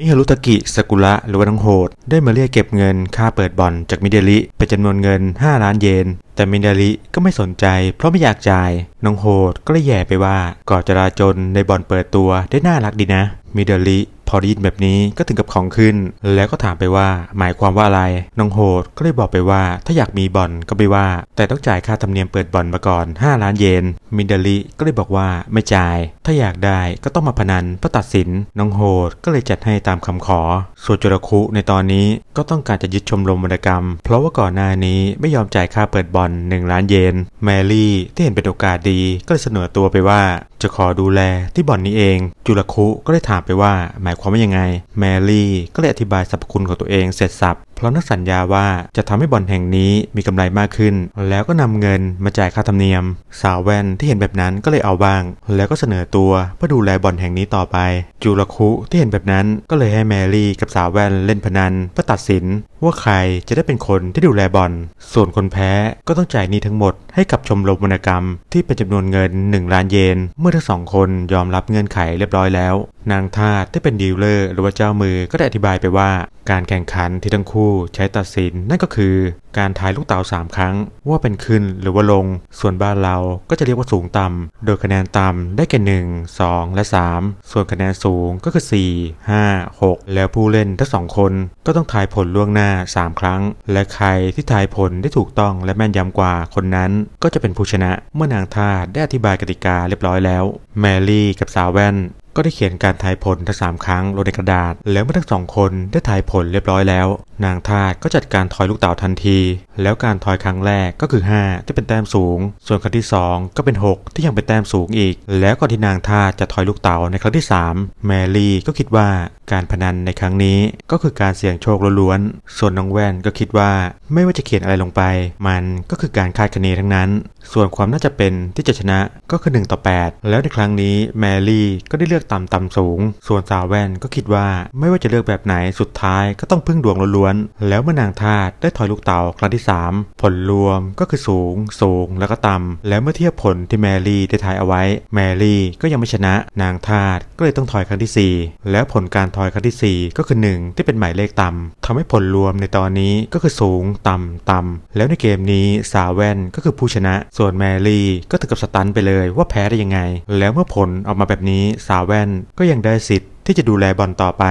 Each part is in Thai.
มิฮารุตากิสกุระหรือว่าน้องโหด ได้มาเรียกเก็บเงินค่าเปิดบ่อนจากมิเดลิเป็นจำนวนเงิน 5 ล้านเยน แต่มิเดลิก็ไม่สนใจ เพราะไม่อยากจ่ายน้องโหดก็เลยแย่ไปว่าก่อจราจนในบ่อนเปิดตัวได้น่ารักดีนะมิเดลิพอได้ยินแบบนี้ก็ถึงกับของขึ้น แล้วก็ถามไปว่าหมายความว่าอะไร น้องโหดก็เลยบอกไปว่า ถ้าอยากมีบ่อนก็ไม่ว่า แต่ต้องจ่ายค่าธรรมเนียมเปิดบ่อนมาก่อน 5 ล้านเยนมิเดลิก็เลยบอกว่าไม่จ่าย ถ้าอยากได้ก็ต้องมาพนันเพื่อตัดสินน้องโหดก็เลยจัดให้ตามคำขอ ส่วนจุรคุในตอนนี้ก็ต้องการจะยึดชมรมวรรณกรรม เพราะว่าก่อนหน้านี้ไม่ยอมจ่ายค่าเปิดบ่อน1ล้านเยน แมรี่ที่เห็นเป็นโอกาสดีก็เลยเสนอตัวไปว่า จะขอดูแลที่บ่อนนี้เอง จุลคุก็เลยถามไปว่า หมายความว่ายังไง แมรี่ก็เลยอธิบายสรรพคุณของตัวเองเสร็จสับเพราะนักสัญญาว่าจะทำให้บ่อนแห่งนี้มีกำไรมากขึ้น แล้วก็นำเงินมาจ่ายค่าธรรมเนียม สาวแว่นที่เห็นแบบนั้นก็เลยเอาบ้าง แล้วก็เสนอตัวเพื่อดูแลบ่อนแห่งนี้ต่อไป จูรคุที่เห็นแบบนั้นก็เลยให้แมรี่กับสาวแว่นเล่นพนันเพื่อตัดสิน ว่าใครจะได้เป็นคนที่ดูแลบ่อน ส่วนคนแพ้ก็ต้องจ่ายหนี้ทั้งหมดให้กับชมรมวรรณกรรม ที่เป็นจำนวนเงิน 1 ล้านเยน เมื่อทั้งสองคนยอมรับเงื่อนไขเรียบร้อยแล้ว นางทาสที่เป็นดีลเลอร์หรือว่าเจ้ามือก็ได้อธิบายไปว่า การแข่งขันที่ทั้งคู่ใช้ตัดสินนั่นก็คือ การทายลูกเต๋า3 ครั้ง ว่าเป็นขึ้นหรือว่าลง ส่วนบ้านเราก็จะเรียกว่าสูงต่ำโดยคะแนนต่ำได้แก่1 2 และ 3 ส่วนคะแนนสูงก็คือ 4 5 6 แล้วผู้เล่นทั้งสองคนก็ต้องทายผลล่วงหน้า 3 ครั้ง และใครที่ทายผลได้ถูกต้องและแม่นยำกว่าคนนั้น ก็จะเป็นผู้ชนะเมื่อนางทาสได้อธิบายกติกาเรียบร้อยแล้ว แมรี่กับสาวแว่น ก็ได้เขียนการทายผลทั้งสามครั้งลงในกระดาษ แล้วเมื่อทั้งสองคนได้ทายผลเรียบร้อยแล้ว นางทาสก็จัดการทอยลูกเต๋าทันที แล้วการทอยครั้งแรกก็คือ 5 ที่เป็นแต้มสูง ส่วนครั้งที่ 2 ก็เป็น 6 ที่ยังเป็นแต้มสูงอีก แล้วก่อนที่นางทาสจะทอยลูกเต๋าในครั้งที่ 3 แมรี่ก็คิดว่าการพนันในครั้งนี้ก็คือการเสี่ยงโชคล้วนๆส่วนน้องแว่นก็คิดว่าไม่ว่าจะเขียนอะไรลงไป มันก็คือการคาดคะเนทั้งนั้น ส่วนความน่าจะเป็นที่จะชนะก็คือ 1 ต่อ 8 แล้วในครั้งนี้แมรี่ก็ได้เลือกต่ำต่ำสูง ส่วนสาวแว่นก็คิดว่าไม่ว่าจะเลือกแบบไหนสุดท้ายก็ต้องพึ่งดวงล้วนๆ แล้วเมื่อนางทาสได้ถอยลูกเต่าครั้งที่ 3 ผลรวมก็คือสูง สูงแล้วก็ต่ำแล้วเมื่อเทียบผลที่แมรี่ได้ทายเอาไว้ แมรี่ก็ยังไม่ชนะ นางทาสก็เลยต้องถอยครั้งที่ 4 แล้วผลการถอยครั้งทีสี่ 4 ก็คือ 1 ที่เป็นหมายเลขต่ำทำให้ผลรวมในตอนนี้ก็คือสูง ต่ำต่ำแล้วในเกมนี้สาวแว่นก็คือผู้ชนะส่วนแมรี่ก็ถึงกับสตันไปเลยว่าแพ้ได้ยังไง แล้วเมื่อผลออกมาแบบนี้สาวแว่นก็ยังได้สิทธิ์ที่จะดูแลบอลต่อไป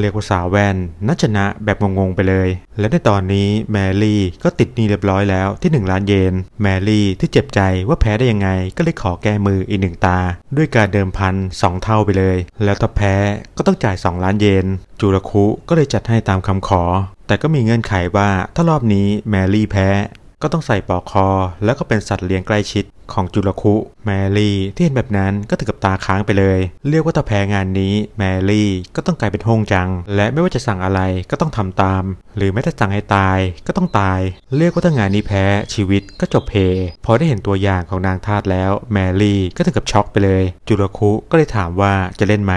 เรียกว่าสาวแว่นนัชนะแบบงงๆไปเลย และในตอนนี้แมรี่ก็ติดหนี้เรียบร้อยแล้วที่ 1 ล้านเยน แมรี่ที่เจ็บใจว่าแพ้ได้ยังไง ก็เลยขอแก้มืออีกหนึ่งตา ด้วยการเดิมพันสองเท่าไปเลย แล้วถ้าแพ้ก็ต้องจ่าย 2 ล้านเยน จูรคุก็เลยจัดให้ตามคำขอ แต่ก็มีเงื่อนไขว่าถ้ารอบนี้แมรี่แพ้ ก็ต้องใส่ปลอกคอ แล้วก็เป็นสัตว์เลี้ยงใกล้ชิดของจุลคุแมรี่ที่เห็นแบบนั้นก็ถึงกับตาค้างไปเลย เรียกว่าถ้าแพ้งานนี้แมรี่ก็ต้องกลายเป็นห้งจัง และไม่ว่าจะสั่งอะไรก็ต้องทำตาม หรือแม้แต่สั่งให้ตายก็ต้องตาย เรียกว่าถ้างานนี้แพ้ชีวิตก็จบเพพอได้เห็นตัวอย่างของนางทาสแล้วแมรี่ก็ถึงกับช็อกไปเลย จุลคุก็เลยถามว่าจะเล่นไหม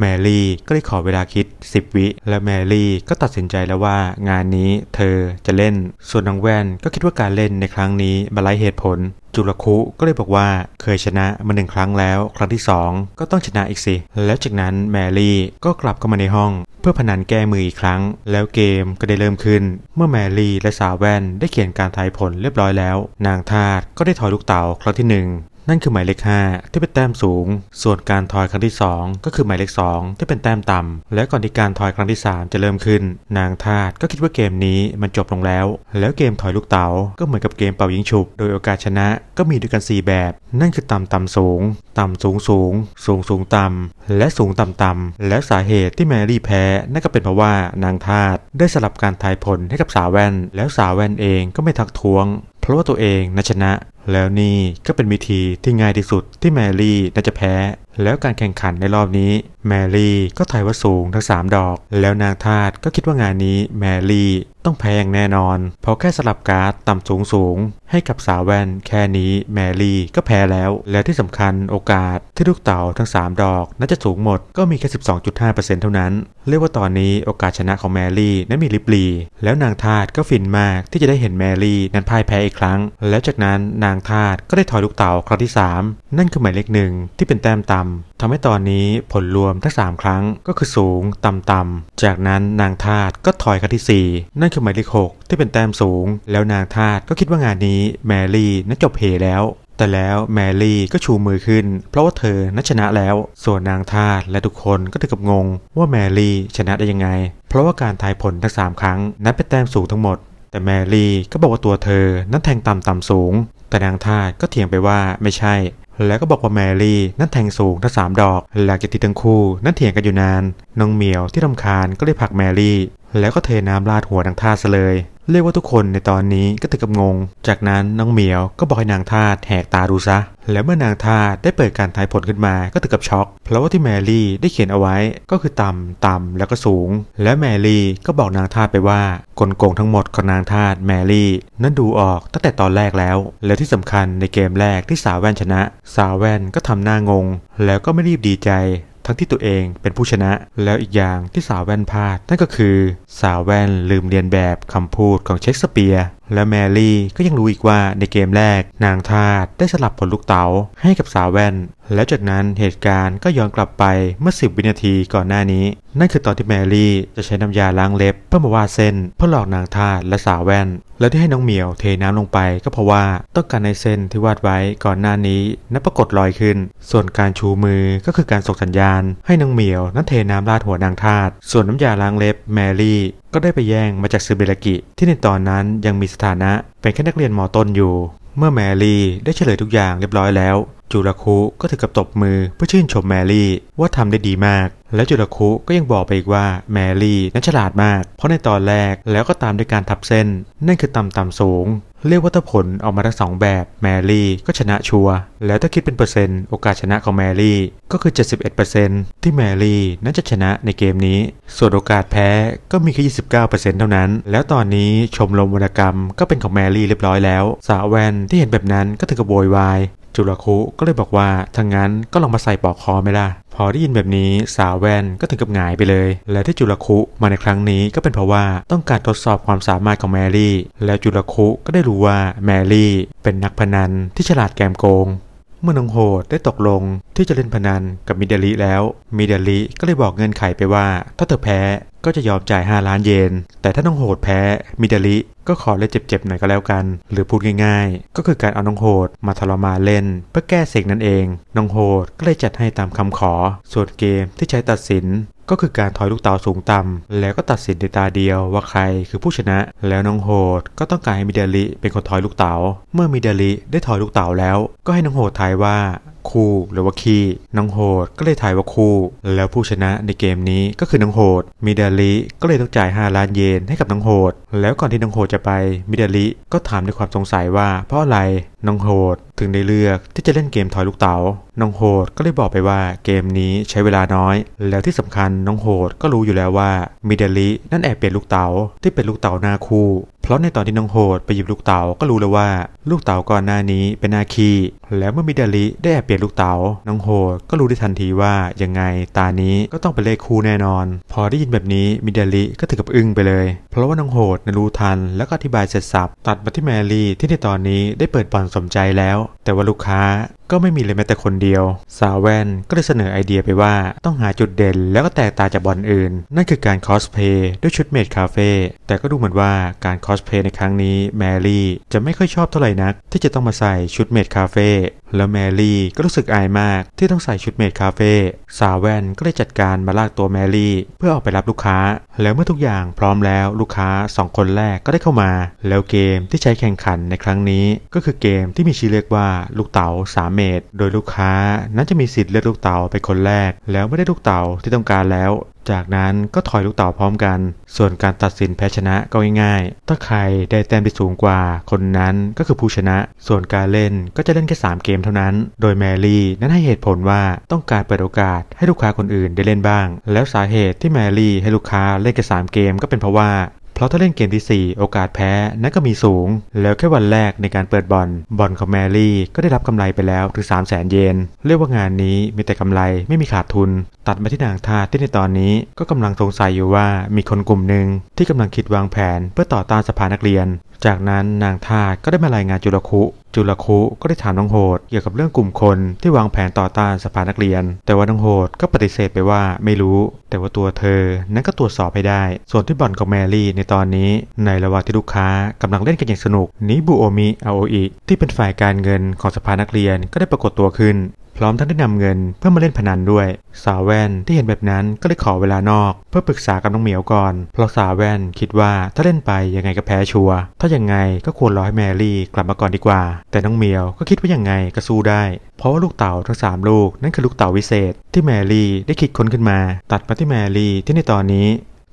แมรี่ก็เลยขอเวลาคิด 10 วิ และแมรี่ก็ตัดสินใจแล้วว่างานนี้เธอจะเล่น ส่วนน้องแว่นก็คิดว่าการเล่นในครั้งนี้มาไล่เหตุผล จุลคุก็เลยบอกว่าเคยชนะมาหนึ่งครั้งแล้ว ครั้งที่ 2 ก็ต้องชนะอีกสิ แล้วจากนั้นแมรี่ก็กลับเข้ามาในห้อง เพื่อพนันแก้มืออีกครั้ง แล้วเกมก็ได้เริ่มขึ้น เมื่อแมรี่และสาวแว่นได้เขียนการทายผลเรียบร้อยแล้ว นางทาสก็ได้ถอยลูกเต๋าครั้งที่ห นั่นคือหมายเลข 5 ที่เป็นแต้มสูง ส่วนการทอยครั้งที่ 2 ก็คือหมายเลข 2 ที่เป็นแต้มต่ำและก่อนที่การทอยครั้งที่ 3 จะเริ่มขึ้น นางทาสก็คิดว่าเกมนี้มันจบลงแล้ว แล้วเกมถอยลูกเต๋าก็เหมือนกับเกมเป่ายิงฉุบ โดยโอกาสชนะก็มีด้วยกัน 4 แบบ นั่นคือต่ำต่ำสูง ต่ำสูงสูง สูงสูงต่ำและสูงต่ำต่ำและสาเหตุที่แมรี่แพ้นั่นก็เป็นเพราะว่านางทาสได้สลับการทายผลให้กับสาวแว่น แล้วสาวแว่นเองก็ไม่ทักท้วง เพราะว่าตัวเองนชนะ แล้วนี่ก็เป็นวิธีที่ง่ายที่สุดที่แมรี่น่าจะแพ้ แล้วการแข่งขันในรอบนี้ แมรี่ก็ทายว่าสูงทั้ง 3 ดอก แล้วนางทาสก็คิดว่างานนี้แมรี่ต้องแพ้อย่างแน่นอน เพราะแค่สลับการ์ดต่ำสูงสูง ให้กับสาวแว่นแค่นี้แมรี่ก็แพ้แล้ว และที่สำคัญโอกาสที่ลูกเต่าทั้ง 3 ดอกน่าจะสูงหมดก็มีแค่ 12.5%เท่านั้น เรียกว่าตอนนี้โอกาสชนะของแมรี่นั้นมีลิบลีแล้วนางทาสก็ฟินมากที่จะได้เห็นแมรี่นั้นพ่ายแพ้อีกครั้ง แล้วจากนั้นนางางทาสก็ได้ถอยลูกเต๋าครั้งที่ 3 นั่นคือหมายเลขหนึ่งที่เป็นแต้มต่ำทำให้ตอนนี้ผลรวมทั้ง 3 ครั้งก็คือสูงต่ำต่ำจากนั้นนางทาสก็ถอยครั้งที่ 4 นั่นคือหมายเลข6ที่เป็นแต้มสูง แล้วนางทาสก็คิดว่างานนี้แมรี่นั้นจบเพแล้วแต่แล้วแมรี่ก็ชูมือขึ้น เพราะว่าเธอนั้นชนะแล้ว ส่วนนางทาสและทุกคนก็ถึงกับงงว่าแมรี่ชนะได้ยังไง เพราะว่าการทายผลทั้งสามครั้งนั้นเป็นแต้มสูงทั้งหมด แต่แมรี่ก็บอกว่าตัวเธอนั้นแทงต่ำต่ำสูง แต่นางทาสก็เถียงไปว่าไม่ใช่ แล้วก็บอกว่าแมรี่นั้นแทงสูงทั้งสามดอกหลังจากที่ทั้งคู่นั้นเถียงกันอยู่นานน้องเหมียวที่รำคาญก็เลยผลักแมรี่แล้วก็เทน้ำราดหัวนางทาสเลย เรียกว่าทุกคนในตอนนี้ก็ถึงกับงง จากนั้นน้องเหมียวก็บอกให้นางทาสแหกตาดูซะ แล้วเมื่อนางทาสได้เปิดการทายผลขึ้นมาก็ถึงกับช็อก เพราะว่าที่แมรี่ได้เขียนเอาไว้ก็คือต่ำต่ำแล้วก็สูง และแมรี่ก็บอกนางทาสไปว่ากลโกงทั้งหมดของนางทาสแมรี่ นั้นดูออกตั้งแต่ตอนแรกแล้ว และที่สำคัญในเกมแรกที่สาวแว่นชนะ สาวแว่นก็ทำหน้างง แล้วก็ไม่รีบดีใจ ทั้งที่ตัวเองเป็นผู้ชนะ แล้วอีกอย่างที่สาวแว่นพลาดนั่นก็คือ สาวแว่นลืมเรียนแบบคำพูดของเชคสเปียร์และแมรี่ก็ยังรู้อีกว่าในเกมแรกนางทาสได้สลับผลลูกเต๋าให้กับสาวแว่น แล้วจากนั้นเหตุการณ์ก็ย้อนกลับไปเมื่อ 10 วินาทีก่อนหน้านี้ นั่นคือตอนที่แมรี่จะใช้น้ำยาล้างเล็บเพื่อมาวาดเส้นเพื่อหลอกนางทาสและสาวแว่น และที่ให้น้องเหมียวเทน้ำลงไปก็เพราะว่าต้องการในเส้นที่วาดไว้ก่อนหน้านี้นั้นปรากฏลอยขึ้น ส่วนการชูมือก็คือการส่งสัญญาณ ให้น้องเหมียวนั้นเทน้ำราดหัวนางทาสส่วนน้ำยาล้างเล็บแมรี่ ก็ได้ไปแย่งมาจากซูเบลากิ ที่ในตอนนั้นยังมีสถานะเป็นแค่นักเรียนมอต้นอยู่ เมื่อแมรี่ได้เฉลยทุกอย่างเรียบร้อยแล้ว จูราคุก็ถึงกับตบมือเพื่อชื่นชมแมรี่ว่าทำได้ดีมาก และจูราคุก็ยังบอกไปอีกว่าแมรี่นั้นฉลาดมาก เพราะในตอนแรกแล้วก็ตามด้วยการทับเส้น นั่นคือต่ำต่ำสูง เรียกว่าถ้าผลออกมาทั้งสองแบบแมรี่ก็ชนะชัวร์แล้วถ้าคิดเป็นเปอร์เซ็นต์โอกาสชนะของแมรี่ก็คือ 71%ที่แมรี่นั้นจะชนะในเกมนี้ ส่วนโอกาสแพ้ก็มีแค่ 29%เท่านั้น แล้วตอนนี้ชมรมวรรณกรรมก็เป็นของแมรี่เรียบร้อยแล้ว สาวแวนที่เห็นแบบนั้นก็ถึงกับโวยวาย จุลคุก็เลยบอกว่าถ้างั้นก็ลองมาใส่ปลอกคอไม่ล่ะ พอได้ยินแบบนี้สาวแว่นก็ถึงกับหงายไปเลย และที่จุลคุมาในครั้งนี้ก็เป็นเพราะว่าต้องการทดสอบความสามารถของแมรี่ แล้วจุลคุก็ได้รู้ว่าแมรี่ เป็นนักพนันที่ฉลาดแกมโกง เมื่อน้องโหดได้ตกลงที่จะเล่นพนันกับมิเดลิแล้ว มิเดลิก็เลยบอกเงื่อนไขไปว่า ถ้าเธอแพ้ก็จะยอมจ่าย 5 ล้านเยน แต่ถ้าน้องโหดแพ้ มิเดลิก็ขอเล่นเจ็บๆหน่อยก็แล้วกัน หรือพูดง่ายๆ ก็คือการเอาน้องโหดมาทรมานเล่น เพื่อแก้เสกนั่นเอง น้องโหดก็เลยจัดให้ตามคำขอ ส่วนเกมที่ใช้ตัดสิน ก็คือการถอยลูกเต๋าสูงต่ำแล้วก็ตัดสินในตาเดียวว่าใครคือผู้ชนะ แล้วน้องโหดก็ต้องการให้มิเดลิเป็นคนถอยลูกเต๋าเมื่อมิเดลิได้ถอยลูกเต๋าแล้ว ก็ให้น้องโหดทายว่า คู่หรือว่าคีน้องโหดก็เลยทายว่าคู่ แล้วผู้ชนะในเกมนี้ก็คือน้องโหดมิเดลิก็เลยต้องจ่าย 5 ล้านเยนให้กับน้องโหด แล้วก่อนที่น้องโหดจะไปมิเดลิก็ถามด้วยความสงสัยว่าเพราะอะไรน้องโหดถึงได้เลือกที่จะเล่นเกมทอยลูกเต๋า น้องโหดก็เลยบอกไปว่าเกมนี้ใช้เวลาน้อย แล้วที่สำคัญน้องโหดก็รู้อยู่แล้วว่ามิเดลินั่นแอบเปลี่ยนลูกเต๋าที่เป็นลูกเต๋าหน้าคู่ เพราะในตอนที่น้องโหดไปหยิบลูกเต๋าก็รู้แล้วว่า ลูกเต๋าก่อนหน้านี้เป็นนาคี แล้วเมื่อมิเดลิได้แอบเปลี่ยนลูกเต๋าน้องโหดก็รู้ได้ทันทีว่ายังไงตานี้ก็ต้องเป็นเลขคู่แน่นอน พอได้ยินแบบนี้มิเดลิก็ถึงกับอึ้งไปเลย เพราะว่าน้องโหดนรู้ทันแล้วก็อธิบายเสร็จสับตัดมาที่แมรี่ที่ในตอนนี้ได้เปิดบ่อนสมใจแล้ว แต่ว่าลูกค้าก็ไม่มีเลยแม้แต่คนเดียว สาวแวนก็เลยเสนอไอเดียไปว่าต้องหาจุดเด่นแล้วก็แตกต่างจากบอลอื่น นั่นคือการคอสเพย์ด้วยชุดเมดคาเฟ่แต่ก็ดูเหมือนว่าการคอสเพย์ในครั้งนี้แมรี่จะไม่ค่อยชอบเท่าไหร่นัก ที่จะต้องมาใส่ชุดเมดคาเฟ่แล้วแมรี่ก็รู้สึกอายมากที่ต้องใส่ชุดเมดคาเฟ่สาวแวนก็เลยจัดการมาลากตัวแมรี่ เพื่อออกไปรับลูกค้า แล้วเมื่อทุกอย่างพร้อมแล้วลูกค้าสองคนแรกก็ได้เข้ามา แล้วเกมที่ใช้แข่งขันในครั้งนี้ ก็คือเกมที่มีชื่อเรียกว่าลูกเต๋า3เมตรโดยลูกค้านั้นจะมีสิทธิ์เลือกลูกเต๋าเป็นคนแรก แล้วไม่ได้ลูกเต๋าที่ต้องการแล้ว จากนั้นก็ถอยลูกเต๋าพร้อมกัน ส่วนการตัดสินแพ้ชนะก็ง่ายๆ ถ้าใครได้แต้มที่สูงกว่า คนนั้นก็คือผู้ชนะ ส่วนการเล่นก็จะเล่นแค่3เกมเท่านั้น โดยแมรี่นั้นให้เหตุผลว่าต้องการเปิดโอกาสให้ลูกค้าคนอื่นได้เล่นบ้าง แล้วสาเหตุที่แมรี่ให้ลูกค้าเล่นแค่3เกมก็เป็นเพราะว่า เพราะถ้าเล่นเกมที่ 4 โอกาสแพ้นั้นก็มีสูง แล้วแค่วันแรกในการเปิดบอลบอลของแมรี่ ก็ได้รับกำไรไปแล้วถึง3 0 0แสนเยน เรียกว่างานนี้มีแต่กำไรไม่มีขาดทุน ตัดมาที่นางทาที่ในตอนนี้ก็กำลังสงสัยอยู่ว่ามีคนกลุ่มหนึ่งที่กำลังคิดวางแผนเพื่อต่อต้านสภานักเรียน จากนั้นนางทาก็ได้มารายงานจุลคุ จุลคุก็ได้ถามน้องโหดเกี่ยวกับเรื่องกลุ่มคนที่วางแผนต่อต้านสภานักเรียน แต่ว่าน้องโหดก็ปฏิเสธไปว่าไม่รู้ แต่ว่าตัวเธอนั้นก็ตรวจสอบให้ได้ ส่วนที่บ่อนกับแมรี่ในตอนนี้ ในระหว่างที่ลูกค้ากำลังเล่นกันอย่างสนุกนิบูโอมิอาโออิที่เป็นฝ่ายการเงินของสภานักเรียนก็ได้ปรากฏตัวขึ้น พร้อมทั้งได้นำเงินเพื่อมาเล่นพนันด้วย สาวแว่นที่เห็นแบบนั้นก็เลยขอเวลานอก เพื่อปรึกษากับน้องเหมียวก่อน เพราะสาวแว่นคิดว่าถ้าเล่นไปยังไงก็แพ้ชัวร์ถ้ายังไงก็ควรรอให้แมรี่กลับมาก่อนดีกว่า แต่น้องเหมียวก็คิดว่ายังไงก็สู้ได้ เพราะว่าลูกเต่าทั้งสามลูกนั่นคือลูกเต่าวิเศษ ที่แมรี่ได้คิดค้นขึ้นมา ตัดมาที่แมรี่ที่ในตอนนี้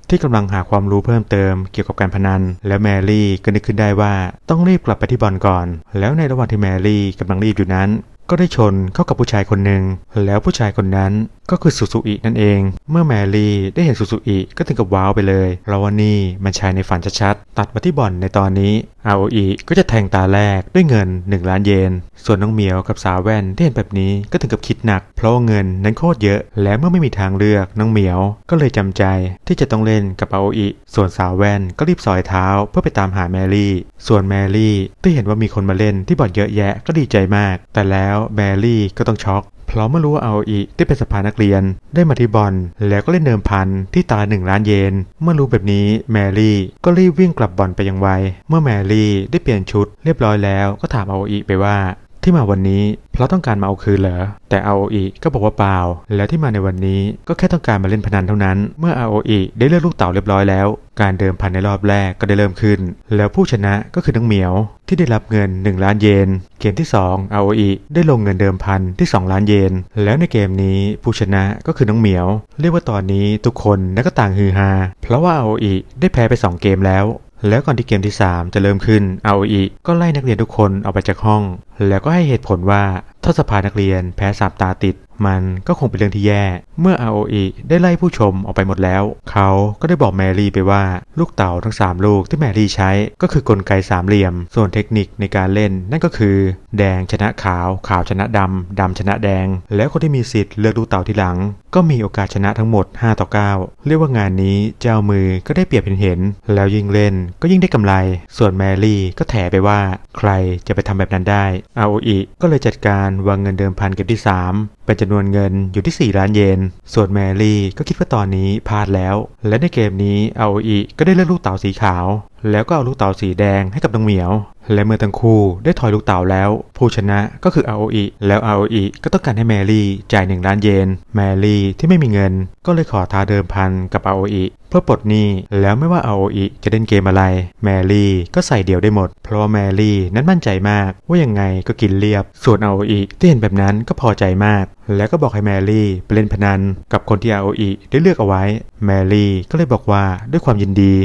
ที่กำลังหาความรู้เพิ่มเติมเกี่ยวกับการพนัน แล้วแมรี่ก็นึกขึ้นได้ว่าต้องรีบกลับไปที่บอลก่อน แล้วในระหว่างที่แมรี่กำลังรีบอยู่นั้น ก็ได้ชนเข้ากับผู้ชายคนหนึ่งแล้วผู้ชายคนนั้นก็คือสุสุอินั่นเอง เมื่อแมรี่ได้เห็นสุสุอิก็ถึงกับว้าวไปเลยเราว่านี่มันชายในฝันชัดๆ ตัดมาที่บ่อนในตอนนี้อาโออิก็จะแทงตาแรกด้วยเงิน 1 ล้านเยน ส่วนน้องเหมียวกับสาวแว่นที่เห็นแบบนี้ก็ถึงกับคิดหนัก เพราะเงินนั้นโคตรเยอะ และเมื่อไม่มีทางเลือกน้องเหมียวก็เลยจำใจที่จะต้องเล่นกับอาโออิส่วนสาวแว่นก็รีบสอยเท้าเพื่อไปตามหาแมรี่ ส่วนแมรี่ที่เห็นว่ามีคนมาเล่นที่บ่อนเยอะแยะก็ดีใจมาก แต่แล้วแมรี่ก็ต้องช็อกเพราะเมื่อรู้ว่าอาอีที่เป็นสภานักเรียน ได้มาที่บอลแล้วก็เล่นเดิมพันที่ตาหนึ่งล้านเยน เมื่อรู้แบบนี้แมรี่ก็รีบวิ่งกลับบอลไปยังไว เมื่อแมรี่ได้เปลี่ยนชุดเรียบร้อยแล้วก็ถามอาอีไปว่า ที่มาวันนี้เพราะต้องการมาเอาคืนเหรอแต่อาโออิก็บอกว่าเปล่า แล้วที่มาในวันนี้ก็แค่ต้องการมาเล่นพนันเท่านั้น เมื่ออาโออิได้เลือกลูกเต๋าเรียบร้อยแล้ว การเดิมพันในรอบแรกก็ได้เริ่มขึ้น แล้วผู้ชนะก็คือน้องเหมียว ที่ได้รับเงิน 1 ล้านเยน เกมที่ 2 ROE ได้ลงเงินเดิมพันที่ 2 ล้านเยน แล้วในเกมนี้ผู้ชนะก็คือน้องเหมียว เรียกว่าตอนนี้ทุกคนนัก็ต่างฮือฮาเพราะว่า ROE ได้แพ้ไป 2 เกมแล้ว แล้วก่อนที่เกมที่ 3 จะเริ่มขึ้น ROE ก็ไล่นักเรียนทุกคนออกไปจากห้อง แล้วก็ให้เหตุผลว่าถ้าสภานักเรียนแพ้สามตาติด มันก็คงเป็นเรื่องที่แย่ เมื่อ ROE ได้ไล่ผู้ชมออกไปหมดแล้ว เขาก็ได้บอกแมรี่ไปว่าลูกเต่าทั้ง 3 ลูกที่แมรี่ใช้ก็คือกลไกสามเหลี่ยม ส่วนเทคนิคในการเล่นนั่นก็คือ แดงชนะขาว ขาวชนะดำ ดำชนะแดง แล้วคนที่มีสิทธิ์เลือกลูกเต่าที่หลัง ก็มีโอกาสชนะทั้งหมด 5 ต่อ 9 เรียกว่างานนี้เจ้ามือก็ได้เปรียบเห็นเห็น แล้วยิ่งเล่นก็ยิ่งได้กำไร ส่วนแมรี่ก็แถไปว่า ใครจะไปทำแบบนั้นได้ ROE ก็เลยจัดการวางเงินเดิมพันเกมที่ 3เป็นจำนวนเงินอยู่ที่ 4 ล้านเยน ส่วนแมรี่ก็คิดว่าตอนนี้พลาดแล้ว และในเกมนี้เอาอีก็ได้เลือกลูกเต๋าสีขาว แล้วก็เอาลูกเต๋าสีแดงให้กับน้องเหมียว และเมื่อทั้งคู่ได้ถอยลูกเต๋าแล้ว ผู้ชนะก็คือ ROE แล้ว ROE ก็ต้องการให้แมรี่จ่าย1ล้านเยน แมรี่ที่ไม่มีเงิน ก็เลยขอท้าเดิมพันกับ ROE เพื่อปลดหนี้แล้วไม่ว่า ROE จะเล่นเกมอะไร แมรี่ก็ใส่เดี่ยวได้หมด เพราะแมรี่นั้นมั่นใจมาก ว่ายังไงก็กินเรียบ ส่วน ROE ที่เห็นแบบนั้นก็พอใจมาก แล้วก็บอกให้แมรี่ไปเล่นพนันกับคนที่ ROE ได้เลือกเอาไว้ แมรี่ก็เลยบอกว่าด้วยความยินดี